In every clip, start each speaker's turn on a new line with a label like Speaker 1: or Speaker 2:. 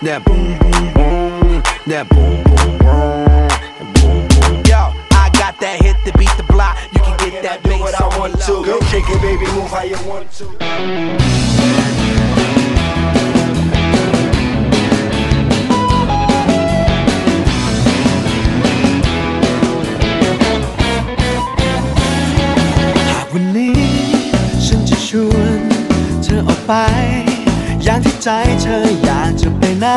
Speaker 1: that boom boom boom, that boom boom boom, that boom boom. Yo, I got that hit to beat the block. You can get that
Speaker 2: do
Speaker 1: bass
Speaker 2: what I
Speaker 1: on
Speaker 2: want
Speaker 1: low.
Speaker 2: to. Go kick it, baby, move how you want to.
Speaker 3: "หากวันนี้ ฉันจะชวนเธอออกไป อย่างที่ใจเธออยากจะไปไหน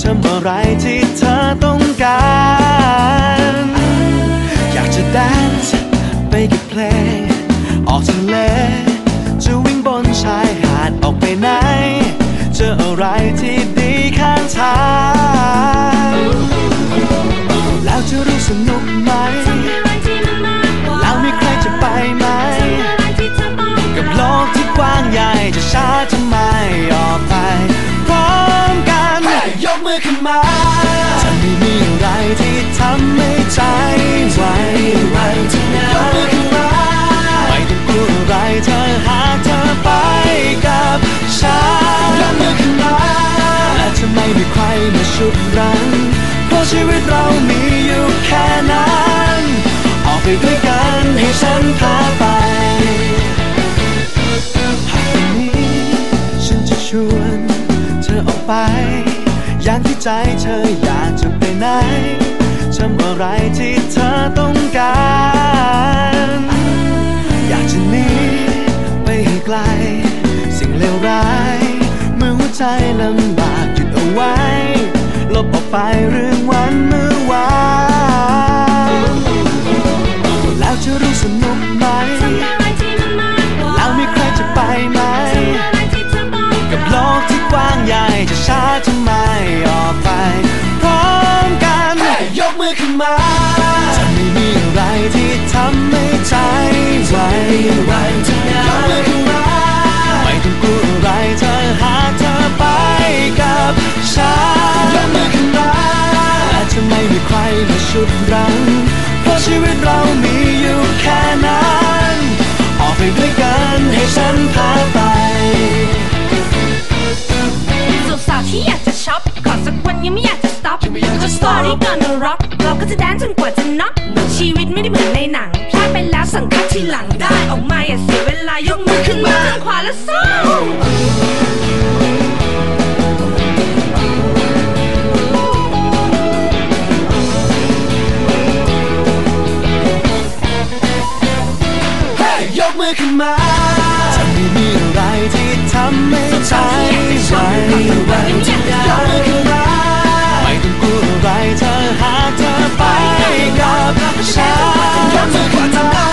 Speaker 3: ทำอะไรที่เธอต้องการ อยากจะแดนซ์ไปกับเพลง ออกทะเล จะวิ่งบนชายหาดออกไปไหน เจออะไรที่ดีข้างทาง แล้วจะรู้สนุกไหม ไปด้วยกันให้ฉันพาไป หากวันนี้ฉันจะชวนเธอออกไป อย่างที่ใจเธออยากจะไปไหนทำอะไรที่เธอต้องการ อยากจะหนีไปให้ไกล สิ่งเลวร้าย เมื่อหัวใจลำบากหยุดเอาไว้ ลบออกไปเรื่องวันเมื่อวาน รู้สนุกไหมแล้วมีใครจะไปไหม กับโลกที่กว้างใหญ่จะช้าทำไมออกไป พร้อมกันยกมือขึ้นมาจะไม่มีอะไรที่ทำให้ใจไหวไหวทั้งนั้นยกมือขึ้นมาไม่ต้องกลัวอะไรเธอหากเธอไปกับฉันยกมือขึ้นมาและจะไม่มีใครมาชุดรั้งเพราะชี วิตเรามีอยู่แค่นั้น ออกไปด้วยกันให้ฉันพาไป
Speaker 4: สาวๆที่อยากจะช็อปขอสักวันยังไม่อยากจะ stop จะสตอรี่ก่อนร็อกเราก็จะแดนจนกว่าจะน็อกชีวิตไม่ได้เหมือนในหนังพลาดไปแล้วสังคัดทีหลังได้ออกมาอย่าเสียเวลายกมือขึ้นมาข้างขวาแล้วสู้
Speaker 3: ให้ใจไหวไหวจะยกมือขึ้นมาไม่ต้องกลัวอะไรเธอหากเธอไปกับฉันยกมือขึ้นมา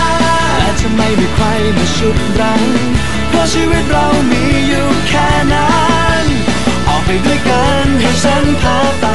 Speaker 3: และจะไม่มีใครมาชุดรั้งเพราะชีวิตเรามีอยู่แค่นั้น ออกไปด้วยกันให้ฉันพาไป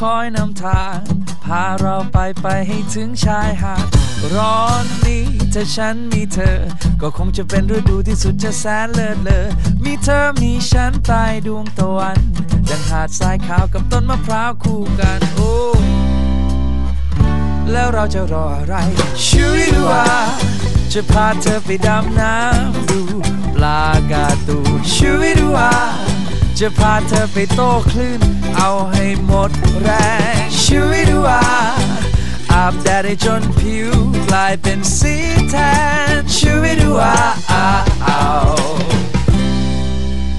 Speaker 5: คอยนำทาง
Speaker 6: พาเราไปไปให้ถึงชายหาดร้อนนี้ถ้าฉันมีเธอ ก็คงจะเป็นฤดูที่สุดจะแสนเลิศเลอมีเธอมีฉันใต้ดวงตะวันดังหาดทรายขาวกับต้นมะพร้าวคู่กันโอ้แล้วเราจะรออะไรชูวิดูอาจะพาเธอไปดำน้ำดูปลากาตูชูวิดูอา จะพาเธอไปโต้คลื่น เอาให้หมดแรงชูวิดูอาอาบแดดให้จนผิวกลายเป็นสีแทนชูวิดูอาเอา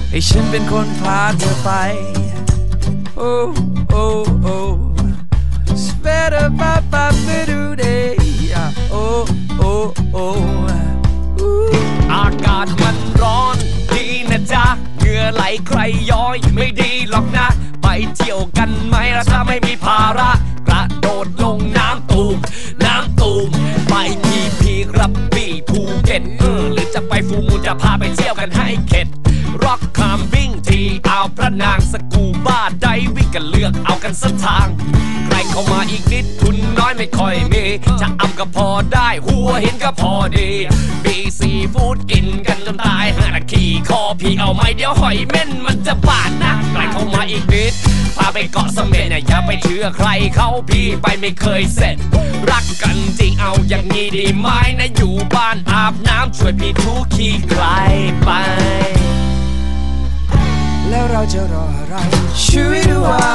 Speaker 6: ให้ฉันเป็นคนพาเธอไป โอ้โอ้โอ้ Better ba ba ba do day oh oh oh
Speaker 7: อากาศมันร้อนดีนะจ๊ะ อไหลใครย้อย ไม่ดีหรอกนะ ไปเที่ยวกันไหมล่ะถ้าไม่มีภาระกระโดดลงน้ำตูมน้ำตูมไปพีพีกระบี่ภูเก็ตเออหรือจะไปฟูมูจะพาไปเที่ยวกันให้เข็ดาวพระนางสกูบ้าไดวิ่งกันเลือกเอากันสักทาง ใครเข้ามาอีกนิดทุนน้อยไม่ค่อยมีจะอำก็พอได้ หัวเห็นก็พอดีบีซีฟูดกินกันจนตายห้านาทีคอพี่เอาไหมเดี๋ยวหอยเม่นมันจะบาดนะใครเข้ามาอีกนิดพาไปเกาะเสม็ดเนี่ยอย่าไปเชื่อใครเขาพี่ไปไม่เคยเสร็จ รักกันจริงเอาอย่างนี้ดีไหมนะอยู่บ้านอาบน้ำช่วยพี่ทุกขี้ใครไป
Speaker 6: แล้วเราจะรออะไรชูวิดูอา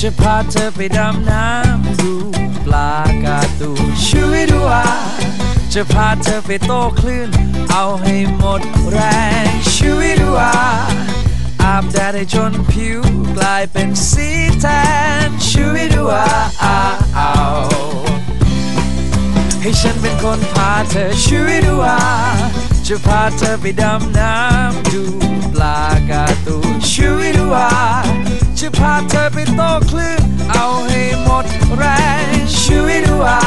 Speaker 6: จะพาเธอไปดำน้ำดูปลากาตูชูวิดูอาจะพาเธอไปโต้คลื่น เอาให้หมดแรงชูวิดูอาอาบแดดให้จนผิวกลายเป็นสีแทนชูวิดูอาให้ฉันเป็นคนพาเธอชูวิดูอา จะพาเธอไปดำน้ำดูปลากาตูชูวิดูอาจะพาเธอไปโตคลื่นเอาให้หมดแรงชูวิดูอา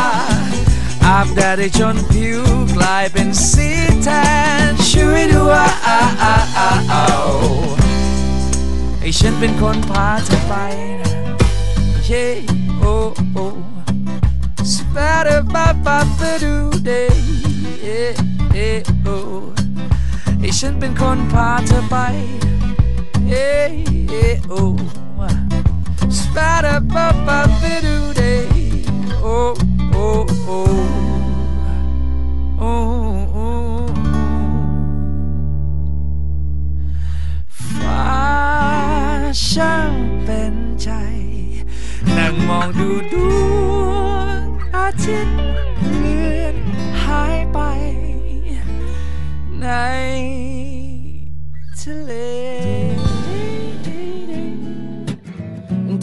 Speaker 6: อาบแดดให้จนผิวกลายเป็นสีแทนชูวิดูอาให้ฉันเป็นคนพาเธอไปนะเย่โอ้โ อ้ Spatter ba ba ba do day yeah yeah oh ให้ฉันเป็นคนพาเธอไป yeah yeah oh Spatter ba ba ba do day oh oh oh oh oh ทิตย์เลือนหายไป ในทะเล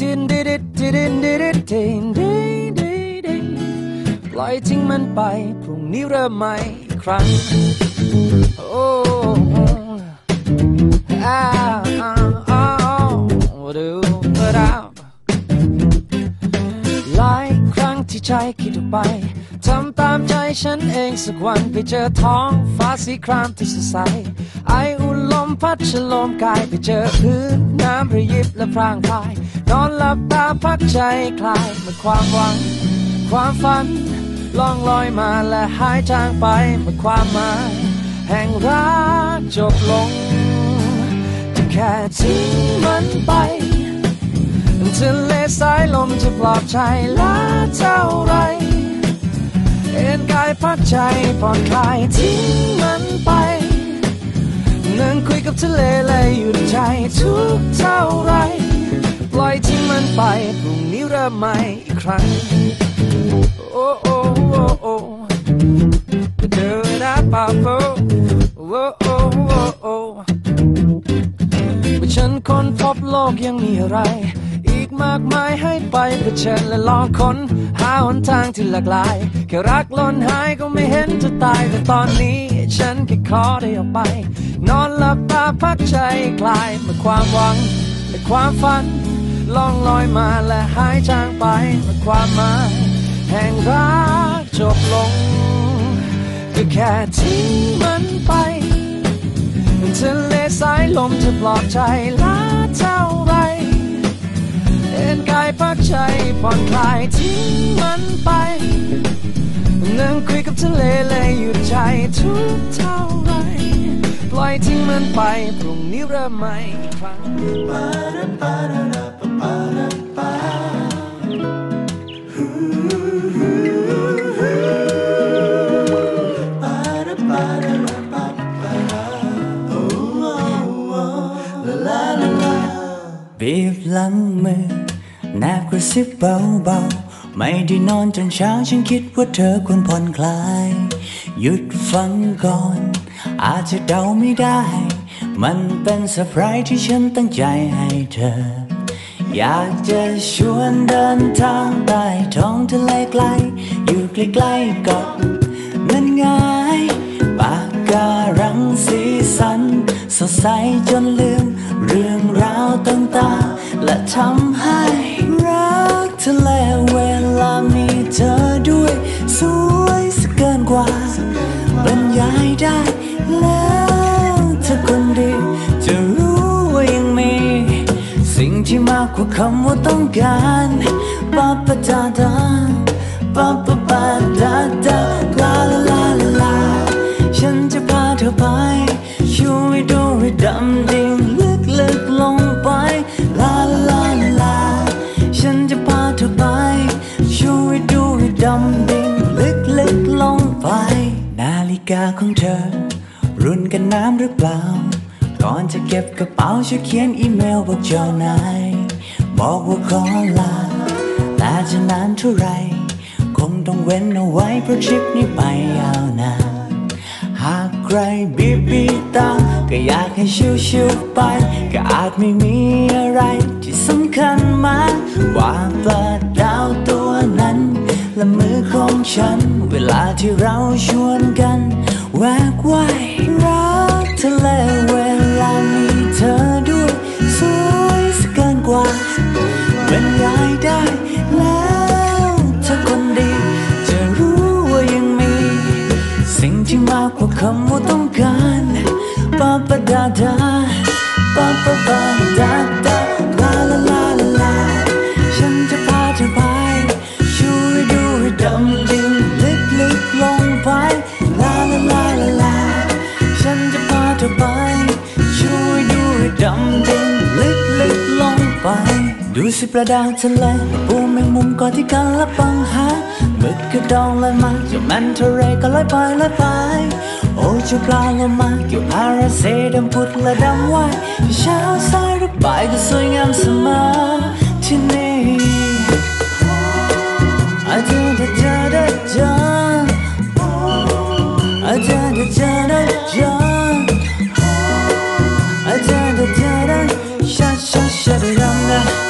Speaker 6: ดินดิดดิดินดิดิดินดิดิดิปล่อยทิ้งมันไปพรุ่งนี้เริ่มใหม่อีกครั้งโอ้อ้ ไปทำตามใจฉันเองสักวันไปเจอท้องฟ้าสีครามที่สดใส ไออุ่นลมพัดฉลมกายไปเจอพื้นน้ำระยิบและพรางพาย นอนหลับตาพักใจคลายเมื่อความหวัง ความฝันล่องลอยมาและหายจางไปเมื่อความหมายแห่งรักจบลงจะแค่ทิ้งมันไปทะเลสายลมจะปลอบใจละเท่าไร เอ็นกายพักใจผ่อนคลายทิ้งมันไปนั่งคุยกับทะเลและหยุดใจทุกเท่าไรปล่อยทิ้งมันไปพรุ่งนี้เริ่มใหม่อีกครั้งโอ้โอ้โอ้โอ้เดินนะป่าโอ้โอ้โอ้โอ้ว่าฉันคนพบโลกยังมีอะไร มากมายให้ไปเผชิญและลองค้นหาหนทางที่หลากหลาย แค่รักล้นหายก็ไม่เห็นจะตายแต่ตอนนี้ ฉันแค่ขอได้ออกไป นอนหลับตาพักใจคลายเมื่อความหวังและความฝันล่องลอยมาและหายจางไปเมื่อความหมายแห่งรักจบลง ก็แค่ทิ้งมันไปทะเลสายลมจะปลอบใจละเท่าไร อ็นกายพักใจผ่อนคลายทิ้งมันไปนั่งคุยกับทะเลเลยหยุดใจทุกเท่าไรปล่อยทิ้งมันไปพรุ่งนี้เริ่มใหม่ครั้ง
Speaker 8: บีบหลังมือ แนบกระซิบเบาๆ ไม่ได้นอนจนเช้าฉันคิดว่าเธอควรผ่อนคลาย หยุดฟังก่อน อาจจะเดาไม่ได้ มันเป็นเซอร์ไพรส์ที่ฉันตั้งใจให้เธอ อยากจะชวนเดินทางใต้ท้องทะเลไกล อยู่ใกล้ๆกับนั่นไงปากการังสีสัน สดใสจนลืม เรื่องราวต่างๆ และทำให้รักทะเลเวลามีเธอด้วย สวยสเกินกว่าบรรยายได้แล้วเธอคนดีจะรู้ว่ายังมี สิ่งที่มากกว่าคำว่าต้องการปาปะดาดาปาปะปาดาดาลาลาลาลาลาฉันจะพาเธอไปช่วยดูให้ดำดิ่ง กันน้ำหรือเปล่า ก่อนจะเก็บกระเป๋าช่วยเขียนอีเมลบอกเจ้านายบอกว่าขอลา แต่จะนานเท่าไร คงต้องเว้นเอาไว้เพราะทริปนี้ไปยาวนาน หากใครบีบีตาก็อยากให้ชิวๆไป ก็อาจไม่มีอะไรที่สำคัญมากกว่าเปลาดาวตัวนั้น และมือของฉัน เวลาที่เราชวนกันแวกว่าย ทะเลเวลามีเธอด้วย สวยสกเกินกว่าบรรยายได้แล้วเธอคนดี จะรู้ว่ายังมี สิ่งที่มากกว่าคำว่าต้องการปาปะดาดาปาป ดูสิปลาดาทะเลปูแมงมุมก่อนที่กันละปังหาหมึกกระดองลอยมาเจ้ามันทะเลก็ลอยไปลอยไป โอ้จ้าปลาโลมาเกี่ยวพาราเซดำพุดและดำว่ายเช้าสายหรือบ่ายก็สวยงามเสมอที่นี่อาจารย์จะเจอได้เจออาจารย์จะเจอได้เจออาจารย์จะเจอได้ชาชาชาดดำดา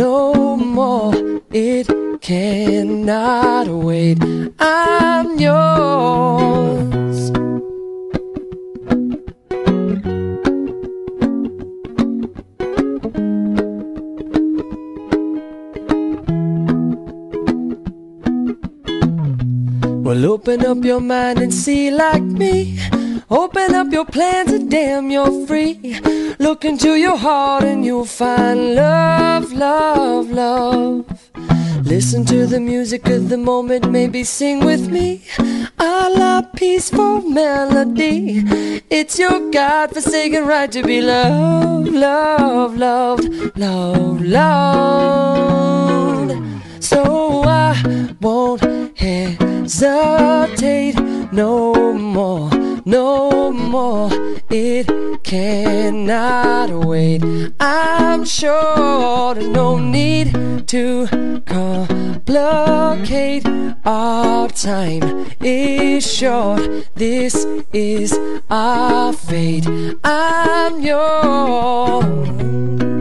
Speaker 9: no more. It cannot wait. I'm yours. Well, open up your mind and see like me. Open up your plans and damn, you're free. Look into your heart and you'll find love, love, love. Listen to the music of the moment, maybe sing with me. A la peaceful melody. It's your God forsaken right to be loved, loved, loved, loved, loved. So I won't hesitate no more, no more. It cannot wait. I'm sure there's no need to complicate. Our time is short. This is our fate. I'm
Speaker 10: น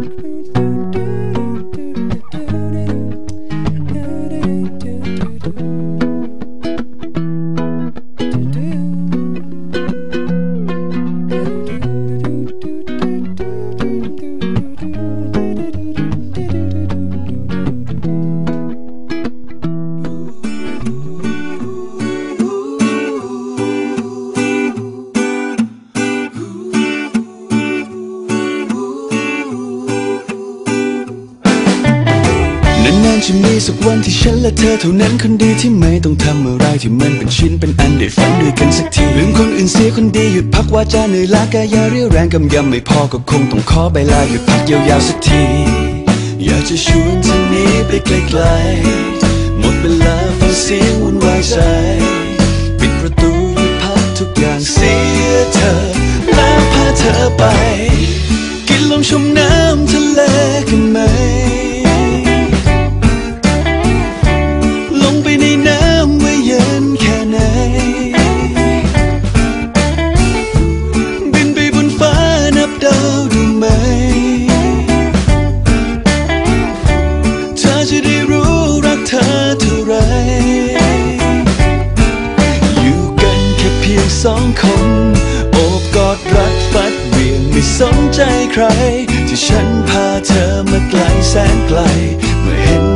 Speaker 10: านจะมีสักวันที่ฉันและเธอเท่านั้นคนดีที่ไม่ต้องทำอะไรที่มันเป็นชิ้นเป็นอันได้ฝันด้วยกันสักทีลืมคนอื่นเสียคนดีหยุดพักว่าจาเหนื่อยล้ากายาเรียวแรงกำยำไม่พอก็คงต้องขอใบลาหยุดพักยาวๆสักที อยากจะชวนเธอหนี้ไปไกลๆหมดเวลาฟังเสียงวุ่นวายใจปิดประตูหยุดพักทุกอย่างเสียเธอแล้วพาเธอไป กินลมชมน้ำทะเลกันไหม สองคนโอบกอดรัดฟัดเวี่ยงไม่สนใจใคร ที่ฉันพาเธอมาไกลแสนไกลเมื่อเห็น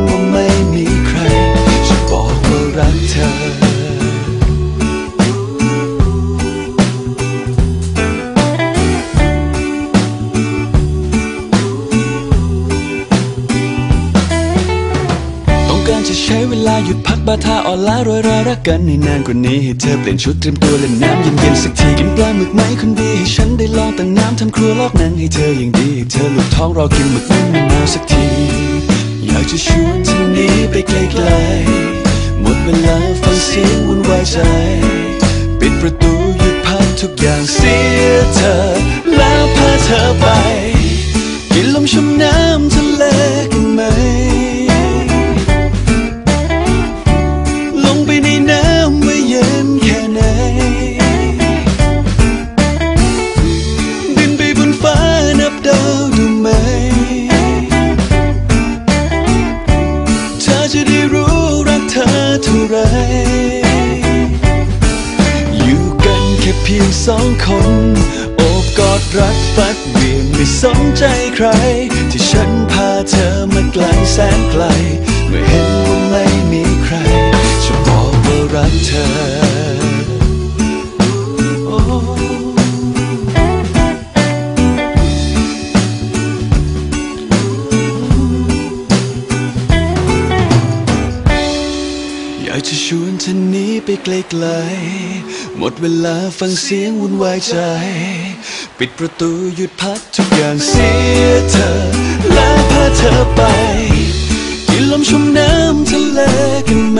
Speaker 10: ล้าโรยรารักกันให้นานกว่านี้ให้เธอเปลี่ยนชุดเตรียมตัวเล่นน้ำเย็นๆสักทีกินปลาหมึกไหมคนดีให้ฉันได้ลองตั้งน้ำทำครัวลอกหนังให้เธออย่างดีให้เธอหลูกท้องรอกินหมึกนึ่งมะนาวสักที อยากจะชวนเธอหนี้ไปไกลๆหมดเวลาฟังเสียงวุ่นวายใจ ปิดประตูหยุดพักทุกอย่างเสียเธอ แล้วพาเธอไปกินลมชมน้ำทะเลกันไหม สองคนโอบกอดรัดฟัดเวียงไม่สนใจใคร ที่ฉันพาเธอมาไกลแสนไกล เมื่อเห็นว่าไม่มีใครจะบอกว่ารักเธออ้อยากจะชวนเธอนี้ไปไกลๆ หมดเวลาฟังเสียงวุ่นวายใจ ปิดประตูหยุดพักทุกอย่างเสียเธอ และพาเธอไป กินลมชมน้ำทะเลกันไหม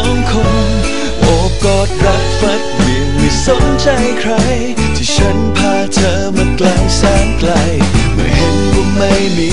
Speaker 10: องคนโอบกอด
Speaker 11: รักฟัดเบี่ยงไม่สนใจใคร ที่ฉันพาเธอมาไกลแสนไกล เมื่อเห็นว่าไม่มี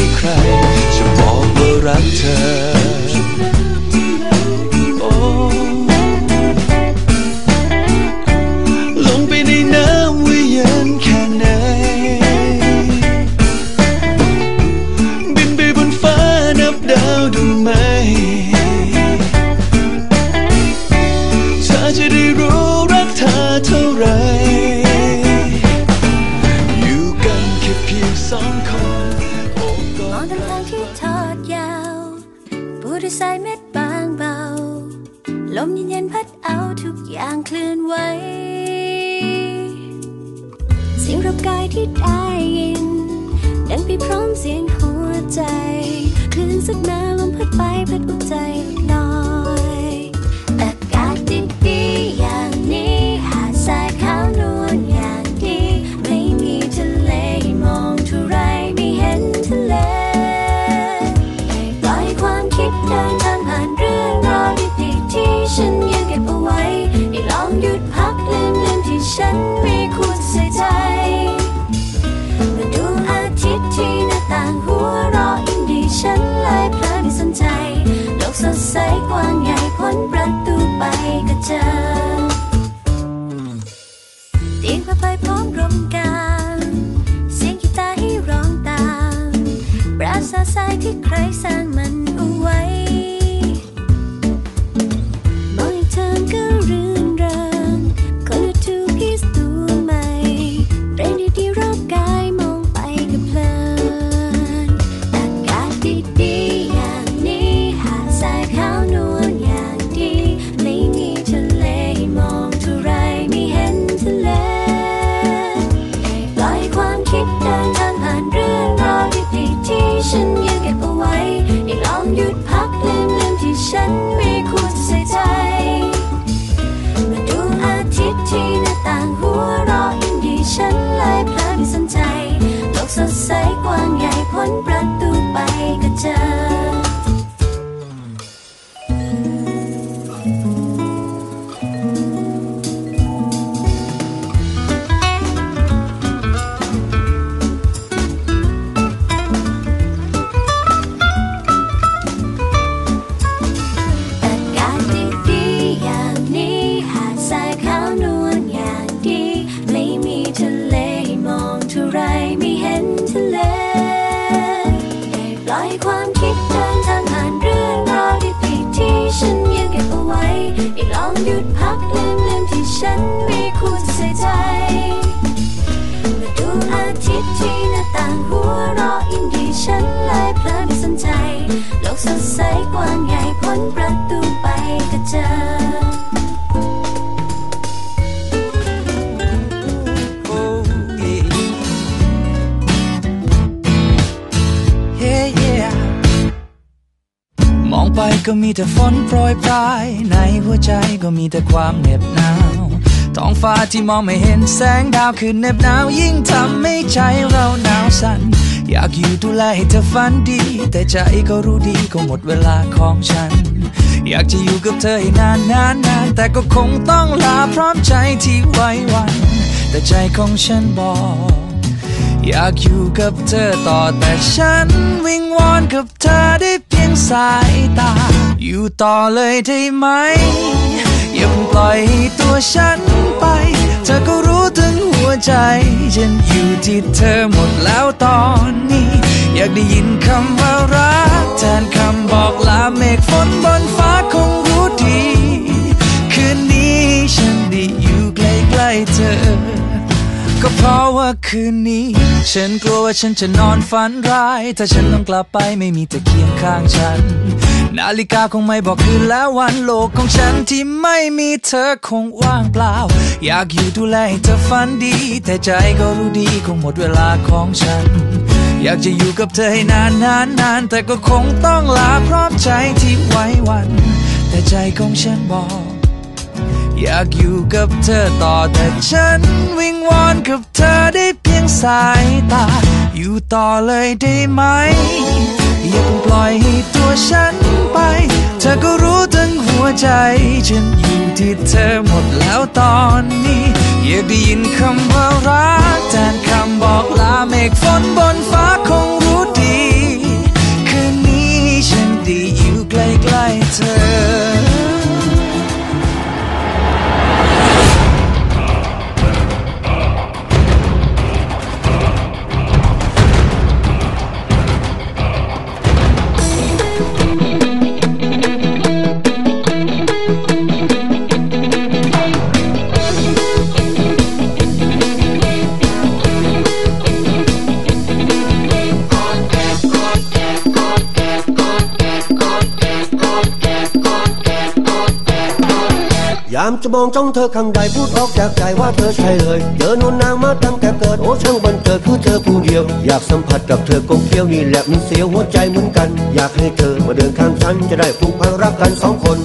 Speaker 11: สดใสกว้างใหญ่พ้นประตูไปก็เจอ
Speaker 6: ไปก็มีแต่ฝนโปรยปลาย ในหัวใจก็มีแต่ความเหน็บหนาว ท้องฟ้าที่มองไม่เห็นแสงดาวคือเหน็บหนาวยิ่งทำให้ใจเราหนาวสั่น อยากอยู่ดูแลให้เธอฝันดี แต่ใจก็รู้ดีก็หมดเวลาของฉัน อยากจะอยู่กับเธอให้นานนานนานแต่ก็คงต้องลาพร้อมใจที่ไว้วัน แต่ใจของฉันบอก อยากอยู่กับเธอต่อแต่ฉันวิงวอนกับเธอได้เพียงสายตา อยู่ต่อเลยได้ไหมยังปล่อยตัวฉันไป เธอก็รู้ถึง วใจ ฉันอยู่ที่เธอหมดแล้วตอนนี้ อยากได้ยินคำว่ารักแทนคำบอกลาเมฆฝนบนฟ้าคงรู้ดี คืนนี้ฉันได้อยู่ใกล้ๆเธอ ก็เพราะว่าคืนนี้ ฉันกลัวว่าฉันจะนอนฝันร้าย ถ้าฉันต้องกลับไปไม่มีเธอเคียงข้างฉัน นาฬิกาคงไม่บอกคืนแล้ววันโลกของฉันที่ไม่มีเธอคงว่างเปล่า อยากอยู่ดูแลให้เธอฝันดี แต่ใจก็รู้ดีคงหมดเวลาของฉัน อยากจะอยู่กับเธอให้นานนานนานแต่ก็คงต้องลาพร้อมใจที่ไว้วัน แต่ใจของฉันบอก อยากอยู่กับเธอต่อแต่ฉันวิงวอนกับเธอได้เพียงสายตา อยู่ต่อเลยได้ไหม ปล่อยให้ตัวฉันไป เธอก็รู้ทั้งหัวใจ ฉันอยู่ที่เธอหมดแล้วตอนนี้ อยากได้ยินคำว่ารักแทนคำบอกลาเมฆฝนบนฟ้าา
Speaker 12: มจะมองจ้องเธอข้างใดพูดออกจากใจว่าเธอใช่เลยเจอนวนนางมาตั้งแต่เกิดโอ้ช่างบันเกิดคือเธอผู้เดียว อยากสัมผัสกับเธอกงเคี้ยวนี่แหละมันเสียวหัวใจเหมือนกัน อยากให้เธอมาเดินข้างฉันจะได้ผูกพันรักกันสองคน